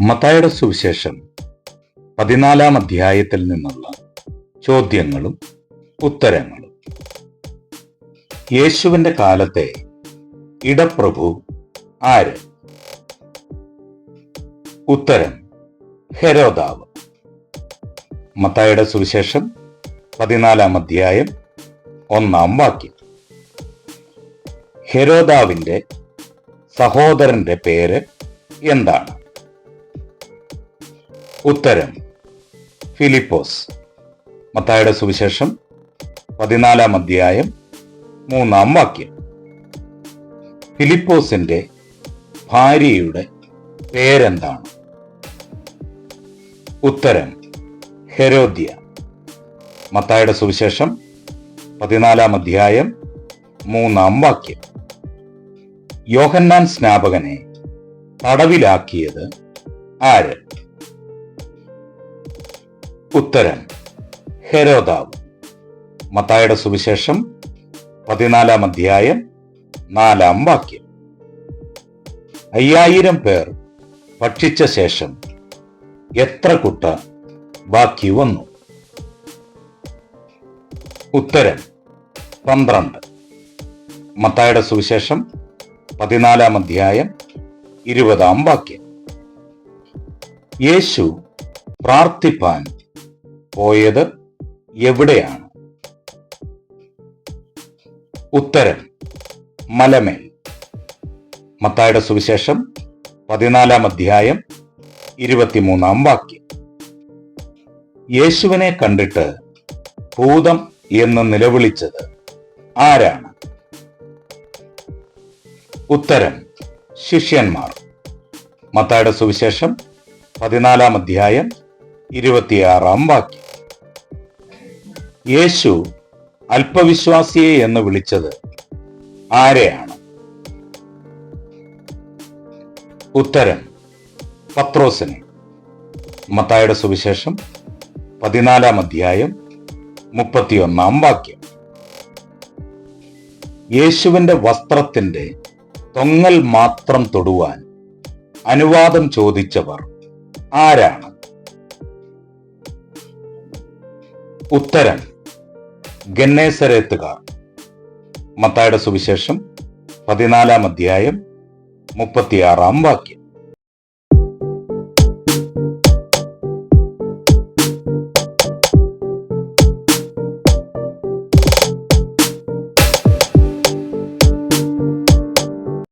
മത്തായുടെ സുവിശേഷം പതിനാലാം അധ്യായത്തിൽ നിന്നുള്ള ചോദ്യങ്ങളും ഉത്തരങ്ങളും. യേശുവിന്റെ കാലത്തെ ഇടപ്രഭു ആര്? ഉത്തരം ഹെരോദാവ്. മത്തായുടെ സുവിശേഷം പതിനാലാം അധ്യായം ഒന്നാം വാക്യം. ഹെരോദാവിന്റെ സഹോദരന്റെ പേര് എന്താണ്? ഉത്തരം. ഫിലിപ്പോസ്. മത്തായുടെ സുവിശേഷം പതിനാലാം അധ്യായം മൂന്നാം വാക്യം. ഫിലിപ്പോസിന്റെ ഭാര്യയുടെ പേരെന്താണ്? ഉത്തരം ഹെരോദ്യ. മത്തായുടെ സുവിശേഷം പതിനാലാം അധ്യായം മൂന്നാം വാക്യം. യോഹന്നാൻ സ്നാപകനെ തടവിലാക്കിയത് ആര്? ഉത്തരം ഹെരോദാവ്. മത്തായുടെ സുവിശേഷം പതിനാലാം അധ്യായം നാലാം വാക്യം. അയ്യായിരം പേർ ഭക്ഷിച്ച ശേഷം എത്ര കുട്ട ബാക്കി വന്നു? ഉത്തരം പന്ത്രണ്ട്. മത്തായുടെ സുവിശേഷം പതിനാലാം അധ്യായം ഇരുപതാം വാക്യം. യേശു പ്രാർത്ഥിപ്പാൻ പോയത് എവിടെയാണ്? ഉത്തരം മലമേൽ. മത്തായുടെ സുവിശേഷം പതിനാലാം അധ്യായം ഇരുപത്തിമൂന്നാം വാക്യം. യേശുവിനെ കണ്ടിട്ട് ഭൂതം എന്ന് നിലവിളിച്ചത് ആരാണ്? ഉത്തരം ശിഷ്യന്മാർ. മത്തായുടെ സുവിശേഷം പതിനാലാം അധ്യായം ഇരുപത്തിയാറാം വാക്യം. യേശു അല്പവിശ്വാസിയെ എന്ന് വിളിച്ചത് ആരെയാണ്? ഉത്തരം പത്രോസിനെ. മത്തായുടെ സുവിശേഷം പതിനാലാം അധ്യായം മുപ്പത്തിയൊന്നാം വാക്യം. യേശുവിന്റെ വസ്ത്രത്തിന്റെ തൊങ്ങൽ മാത്രം തൊടുവാൻ അനുവാദം ചോദിച്ചവർ ആരാണ്? ഉത്തരം. ഗന്നേസരേത്തുകാർ മത്തായുടെ സുവിശേഷം പതിനാലാം അധ്യായം മുപ്പത്തിയാറാം വാക്യം.